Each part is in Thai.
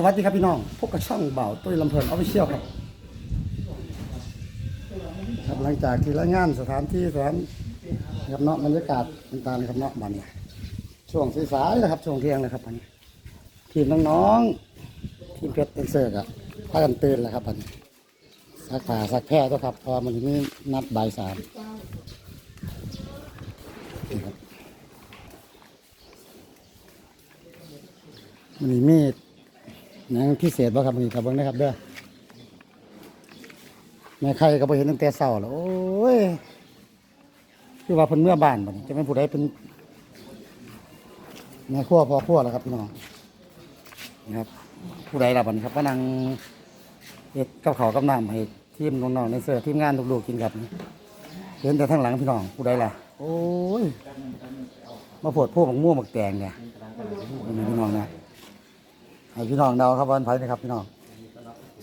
สวัสดีครับพี่น้อง พบกับช่องเบาตุ้ยลำเพลินออฟฟิเชียลครับ ครับหลังจากที่รายงานสถานที่สถานครับเนาะบรรยากาศต่างๆครับเนาะบัดนช่วงสายๆนะครับช่วงเที่ยงนะครับบันี้ทีมน้องๆทีมเพชรเป็นเซอร์กอะพากันตื่นแล้วครับบันี้ซักผ้าซักแพร่ด้วยครับเพอมันมีนัดบ่ายสามมันมีมีด นังพิเศษบ่ครับมันนี้ครับเบิ้งนะครับเด้อแม่ใครก็บ่เห็นตั้งแต่เช้าแล้วโอ้ยคือว่าเพิ่นเมื่อบ้านบัดนี้จะเป็นผู้ใดเป็นแม่ครัวพ่อครัวแล้วครับพี่น้องนะครับ ผู้ใดล่ะบัดนี้ครับก็นั่งเฮ็ดกับข้าวกับน้ำให้ทีมน้องๆในเสื้อทีมงานลูกๆกินครับเห็นแต่ทางหลังพี่น้องผู้ใดล่ะ โอ้ยมาโพดพวกบักม่วงบักแตงเนี่ยนี่พี่น้องนะ ให้พี่น้องเดาครับวันไผนะครับพี่น้อง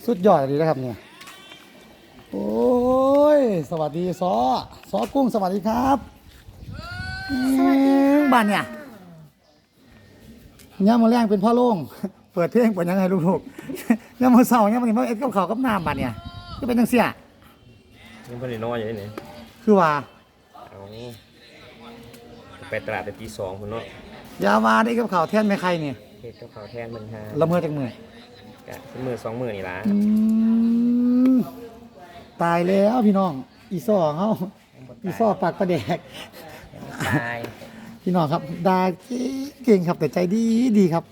สุดยอดเลยนะครับเนี่ยโอ้ยสวัสดีซอซอกุ้งสวัสดีครับสวัสดีบ้านเนี่ยย่ามมาแรงเป็นพ่อโล่งเปิดเพลงเปิดหยังไงลูกๆย่ามมาเศร้าย่ามมาเห็นว่าเอ็ดกับเขาวกับน้ำบ้านเนี่ยก็เป็นจังเสียยังไม่ได้นอนอยู่นี่คือว่าเอาไปตลาดแต่ตีสองคนเนาะอยามาได้กับเขาวแทนไม่ใครเนี่ยเฮ็ดกับข้าวแทนมันฮะละเมอจังมือ กะเป็นมือสองมือนี่ล่ะอืมตายแล้วพี่น้อง อีซ่อเขาอีซ่อปากประแดก ตายพี่น้องครับดาเก่งครับแต่ใจดีดีครับ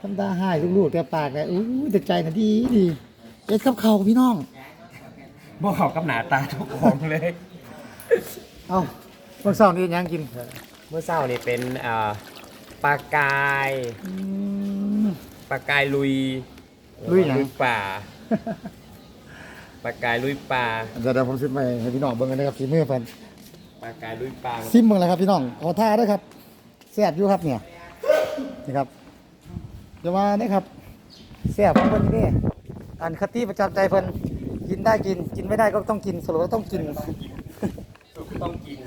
ทำดาให้ลูกๆแต่ปากแต่อู้แต่ใจน่ะดีดีเอ็ดกับเขาพี่น้อง บ่เข้ากับหน้าตาทุกของเลยเอาเมื่อเช้านี้ยังกินเมื่อเช้านี่เป็นอ่าปลากายอืม ปลากายลุยลุยหยังลุยป่าปลากายลุยป่าเดี๋ยวเดี๋ยวผมซิมไปให้พี่น้องเบิ่งกันนะครับฝีมือเพิ่นปลากายลุยป่าซิมเบิ่งเลยครับพี่น้องขอท่าด้วยครับแซ่บอยู่ครับเนี่ยนี่ครับเดี๋ยวมาเนี่ยครับแซ่บของเพิ่นนี่เด้อันคติประจำใจเพิ่นกินได้กินกินไม่ได้ก็ต้องกินสรุปว่าต้องกินต้องกิน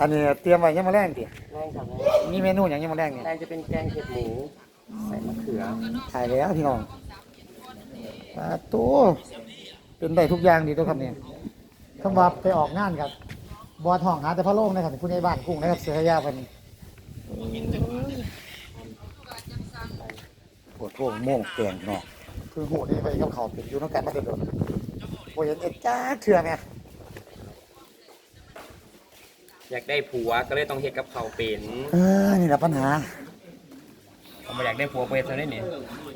อันนี้เตรียมไว้ยังมาแรงดิแรงครับมีเมนูอย่างยังมาแรงเนี่ยแรงจะเป็นแกงเห็ดหมู ใส่มะเขือขายแล้วพี่น้องปลาตัวเป็นได้ทุกอย่างดีตัวครับเนี่ยคำว่าไปออกงานครับบัวทองหาแต่พระโล่งนะครับผู้ในบ้านกุ้งนะครับเสือยาเป็นปวดโ่วงโม่งแกงเนาะคือหูนี่ไปกับเขาวเป็นอยู่น้องกันมาเด็ดโดนโอ้ยเห็นเอ็ดจ้าเถื่อเนี่ยอยากได้ผัวก็เลยต้องเฮ็ดกับข้าวเป็นเออนี่แหละปัญหา ผมบ่อยากได้ผัวเป็นเท่านั้นนี่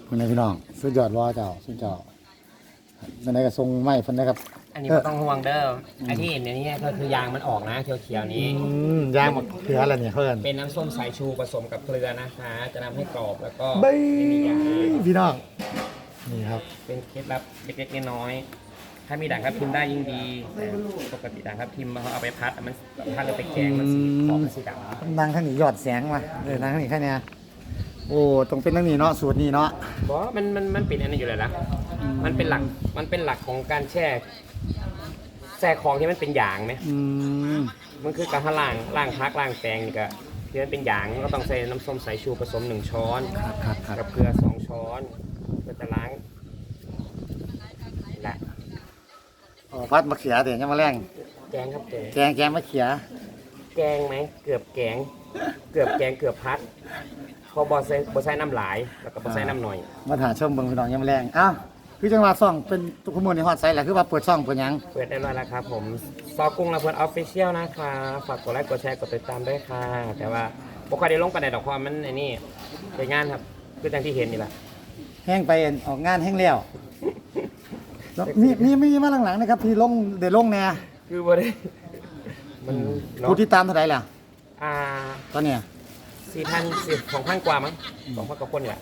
คุณนายพี่น้องสุดยอดว่าเจ้าสุดยอดเป็นไงก็ทรงไม้เพันนะครับ อันนี้ไม่ต้องห่วงเด้อไอ้ที่เห็นในนี้ก็คือยางมันออกนะเขียวๆนี้ อืมย่างมะเขืออะไรเนี่ยเพื่อนเป็นน้ำส้มสายชูผสมกับเกลือนะคะ จะทำให้กรอบแล้วก็เบ้ยไม่มียางพี่น้องนี่ครับเป็นเคล็ดลับเล็กๆน้อยๆถ้ามีด่างทับทิมได้ยิ่งดีแต่ปกติด่างทับทิมเขาเอาไปพัดมันพัดแล้วไปแกงมันสีขอบมันสีดำนางข้างนี้ยอดแสงมาเออนางข้างนี้แค่เนี้ย โอ้ตรงเป็นนั่งนี้เนาะสูตรนี้เนาะเพราะมันมันมันเป็นอันนี้อยู่แล้วนะมันเป็นหลักมันเป็นหลักของการแช่แช่ของที่มันเป็นยางไหมอืมมันคือการล่างล่างพักล่างแตงนี่ก็ที่มันเป็นยางก็ต้องใส่น้ำส้มสายชูผสมหนึ่งช้อนครับครับครับกับเกลือสองช้อนเพื่อจะล้างและอ๋อพัดมะเขือเดี๋ยวยังมาแรงแกงครับแกงแกงแกงมะเขือแกงไหมเกือบแกง เกือบแกงเกือบพัด เพอบอใส่บอใส่น้ำหลาย แล้วก็บอใส่น้ำหน่อย มาถ่ายชมเบิ่งพี่น้องยังมาแรงอ้าวคือจังหวัดซ่องเป็นตุกขโมยในฮอดไซส์แหละคือว่าเปิดซ่องเปิดหยังเปิดได้แล้วละครับผมซอกุ้งระเบิดออฟฟิเชียลนะคะฝากกดไลค์กดแชร์กดติดตามด้วยค่ะ แต่ว่าบุคคลได้ลงไปในดอกความมันไอ้นี่เป็นงานครับคืออย่างที่เห็นนี่แหละแห้งไปออกงานแห้งแล้วแล้วมีมีมีมาหลังๆนะครับที่ลงเดี๋ยวลงแน่คือบ่ได้มันเนาะผู้ที่ตามเท่าไหร่ล่ะ อ่าตอนเนี้ย สี่พันสิบสองพันกว่ามั้งสองพันกว่าคนนี่แหละ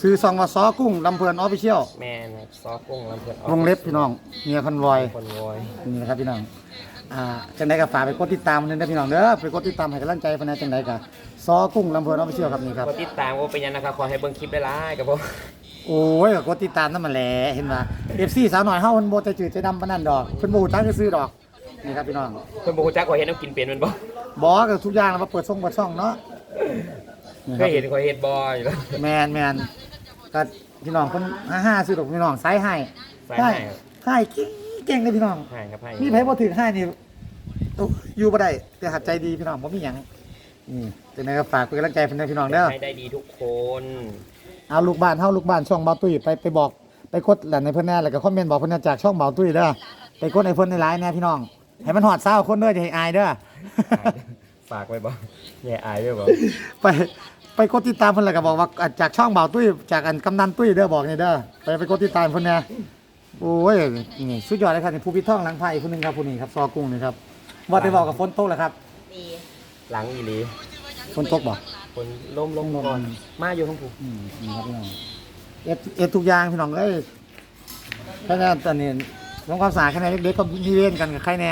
ซื้อซองว่าซอกุ้งลำเพลินออฟฟิเชียลแม่นะครับซอกุ้งลำเพื่อนวงเล็บพี่น้องเมียคอนวอยคนวอยนี่นะครับพี่น้องอ่าจังไดก็ฝากไปกดติดตามนึงนะพี่น้องเด้อไปกดติดตามให้กำลังใจเพิ่นนะจังไดก็ซอกุ้งลำเพลินออฟฟิเชียลครับนี่ครับกดติดตามก็เป็นยังนะครับขอให้เบิ่งคลิปได้หลายกับผมโอ้ยก็กดติดตามนั่นมาแหละเห็นว่า FC สาวหน่อยเฮาเพิ่นบ่ใจจืดใจดำปานนั้นดอกเพิ่นบ่ฮู้จักซื้อดอกนี่ครับพี่น้องเพิ่นบอกว่าจักว่าเห็นน้ำกินเป็นแมันบ่บ่ก็ทุกอย่างแล้วมาเปิดช่องเปิดช่องเนาะ นี่เคครับยเห็นขอยเห็นบ่อยู่แล้วแมนแมนก็พี่น้องคนห้าซื้อดอกพี่น้องไซส์ให้ใส่ให้ครับให้เก่งเลยพี่น้อง ให้ครับให้มีไผบ่ถึงให้นี่โอ้อยู่บ่ได้แต่หัดใจดีพี่น้องบ่มีหยังนี่จังไดก็ฝากเป็นกำลังใจเพิ่นด้วยพี่น้องเด้อให้ได้ดีทุกคนเอาลูกบ้านเฮาลูกบ้านช่องเบาตุ้ยไปไปบอกไปกดหลั่นในเพิ่นแน่แล้วก็คอมเมนต์บอกเพิ่นแน่จากช่องเบาตุ้ยเด้อไปกดให้เพิ่นในไลน์แน่พี่น้องให้มันฮอดเศร้าคนเด้ออย่าให้อายเด้อ ฝากไว้บ่แย่อายด้วยบ่ไปไปกดติดตามเพิ่นแล้วก็บอกว่าอะจากช่องเบาตุ้ยจากอันกำนันตุ้ยเด้อบอกนี่เด้อไปไปกดติดตามเพิ่นแน่โอ้ยนี่สุดยอดเลยครับนี่ผู้พิท่องหลังไผ่ผู้หนึงครับผู้นี้ครับซอกุ้งนี่ครับว่าได้บอกกับฝนตกแล้วครับดีหลังอีหลีฝนตกบ่ คนล้มลงล้มก่อนมาอยู่ข้างผูอืมนี่ครับพี่น้องเอ็ดเอ็ดทุกอย่างพี่น้องเอ้ยแค่นั้นตอนนี้ทำความสะอาดแค่ไหนเด็กๆก็มีเว้นกันกับใครแน่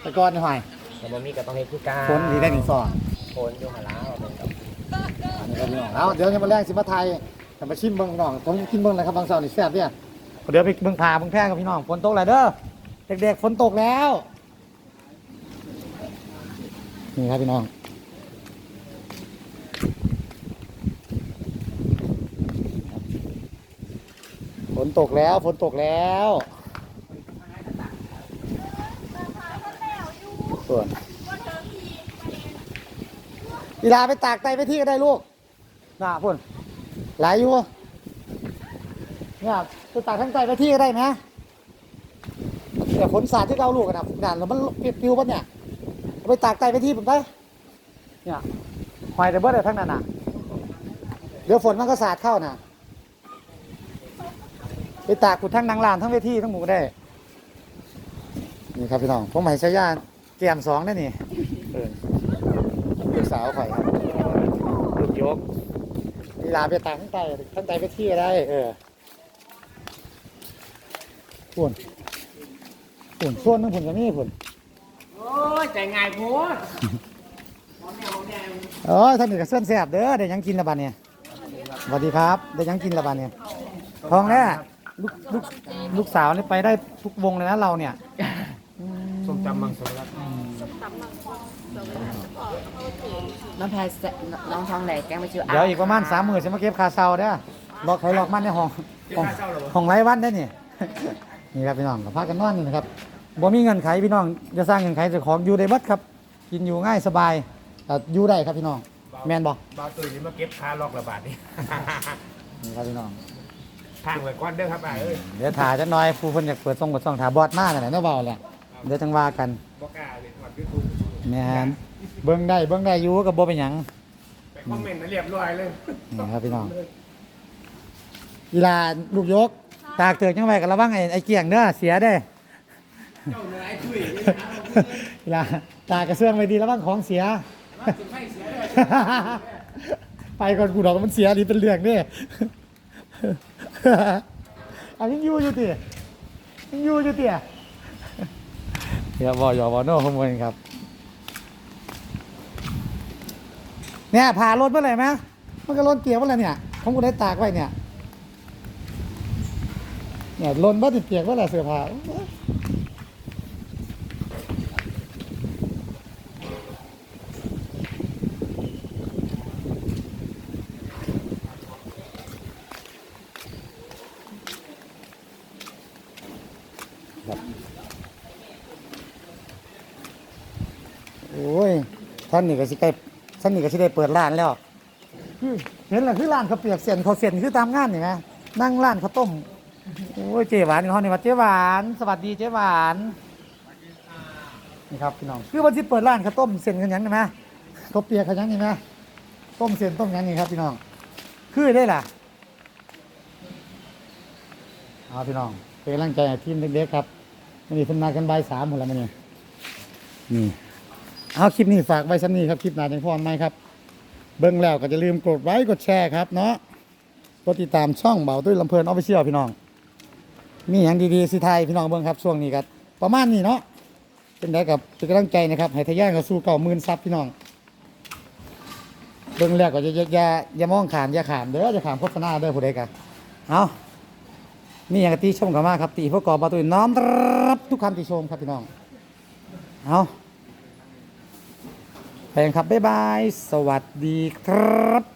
แต่ก่อนนี่หอย แต่บ่มีก็ต้องเฮ็ดคือการฝนดีได้หนึ่งสองฝนอยู่หาลาวเป็นกับนี่ครับพี่น้องเอาเดี๋ยวจะมาแรงสิมาไทยจะมาชิมเบิ้งน้องต้องกินเบิ้งเลยครับบางเสาร์นี่แซ่บเนี่ยเดี๋ยวไปเบิ้งพาเบิ้งแพร่กับพี่น้องฝนตกแล้วเด้อเด็กๆฝนตกแล้วนี่ครับพี่น้องฝนตกแล้วฝนตกแล้ว ส่วนกีฬาไปตากไตไปที่ก็ได้ลูกน่าพุ่นหลายอยู่เนี่ยไปตากทั้งไตไปที่ก็ได้ไหมแต่ฝนสาดที่เราลูกกันนะด่านแล้วมันปิวปะเนี่ยไปตากไตไปที่ผมไปเนี่ยหอยแต่เบิร์ดทั้งนั้นน่ะ เดี๋ยวฝนมันก็สาดเข้าน่ะ ไปตากขุดทั้งนางลานทั้งเวทีทั้งหมูได้ นี่ครับพี่น้องผมหม่ชายา แกมสองได้นี่เออลูกสาวข่อยครับลูกยกลีลาไปตากทั้งไตทั้งไตเวทีก็ได้ เออปุ่นปุ่นส่วนนึงปุ่นก็มีปุ่นโอ้ยใจง่ายโพดเออท่านนี่ก็เส้นแสบเด้อเดี๋ยวยังกินละบันเนี่ยสวัสดีครับเดี๋ยวยังกินละบันเนี่ยทองแน่ลูกลูกลูกสาวนี่ไปได้ทุกวงเลยนะเราเนี่ยส้มตำมังสวิรัต น้องแพรแซน้องทองไหนแกงมาชิวเดี๋ยวอีกประมาณสามหมื่นจะมาเก็บคาเซาเด้อล็อกใครล็อกมันในห้องห้องห้องไร้วันได้อนี่ นี่ครับพี่น้องกับพากันนอนนี่นะครับบ่มีเงินไขพี่น้องจะสร้างเงินไขเจ้าของอยู่ได้เบัดครับ กินอยู่ง่ายสบายแต่อยู่ได้ครับพี่น้อง แมนบอกบาวตุยนี่มาเก็บค่าล็อกระบาดนี่ นี่ครับพี่น้อง ทางไว้ก่อนเด้อครับอ่าเอ้ย เดี๋ยวถ่ายจะน้อยผู้คนอยากเปิดส่งเปิดส่องถ่ายบอดมากนั่นแหละเนาะเบาแหละเดี๋ยวจังว่ากัน แมนเบิ้งได้เบิ้งได้อยู่กับบ่เป็นหยังไปคอมเมนต์มาเรียบร้อยเลยนี่ครับพี่น้องกีฬาลูกยก ตากเตือกยังไงกันระวังไอ้ไอ้เกี่ยงเด้อเสียได้อเจ้าเนื้อไอ้ตุยกีฬาตากกระเสื้องไว้ดีระวังของเสียไปก่อนกูดอกมันเสียดีเป็นเรื่องนี่อันนี้ยูอยู่ติยังอยูอยู่ติ เดี๋ยวบอยอบอโน่ขโมยครับ เนี่ยผ่ารถเมื่อไหร่ไหมมันก็ล้นเกียร์เมื่อไหร่เนี่ยผมกูได้ตากไว้เนี่ย เนี่ยล้นบ้านเปียกเมื่อไหร่เสื้อผ้า โอ้ยท่านนี่ก็สิใกล้ท่านนี่ก็สิได้เปิดร้านแล้วเห็นแล้วคือร้านเขาวเปียกเสียนเขาวเสียนคือตามงานนี่ไหมนั่งร้านข้าวต้มโอ้ยเจ๊หวานเขานี่ว่าเจ๊หวาน สวัสดีเจ๊หวานนี่ครับพี่น้องคือวันที่เปิดร้านข้าวต้มเส้นกันยังนี่ไหมข้าวเปียกกันยังนี่ไหมต้มเส้นต้มยังนี่ครับพี่น้องคือได้ล่ะเอาพี่น้องเป็นกำลังใจให้ทีมเด็กๆครับมันนี่เพิ่นมากันบ่ายสามหมดแล้วมันนี่นี่ เอาคลิปนี้ฝากไว้สักนี้ครับคลิปหน้าจังพรไหมครับ เบิ่งแล้วก็จะลืมกดไลค์กดแชร์ครับเนาะกดติดตามช่องเบาตุ้ยลำเพลินออฟฟิเชียลพี่น้อง มีอย่างดีๆสิไทยพี่น้องเบิ่งครับช่วงนี้ครับประมาณนี้เนาะเป็นได้กับเป็นกำลังใจนะครับให้ทะยานเข้าสู่เก่าหมื่นซับพี่น้องเบิ่งแล้วก็จะอย่าอย่าอย่ามองขามอย่าขามเด้ออย่าขามโฆษณาเด้อผู้ใดกันเอานี่อย่างที่ชมกันมาครับตีพวกกอบาตุ้ยน้อมรับทุกคำติชมครับพี่น้องเอา ไปกันครับ บ๊ายบาย สวัสดีครับ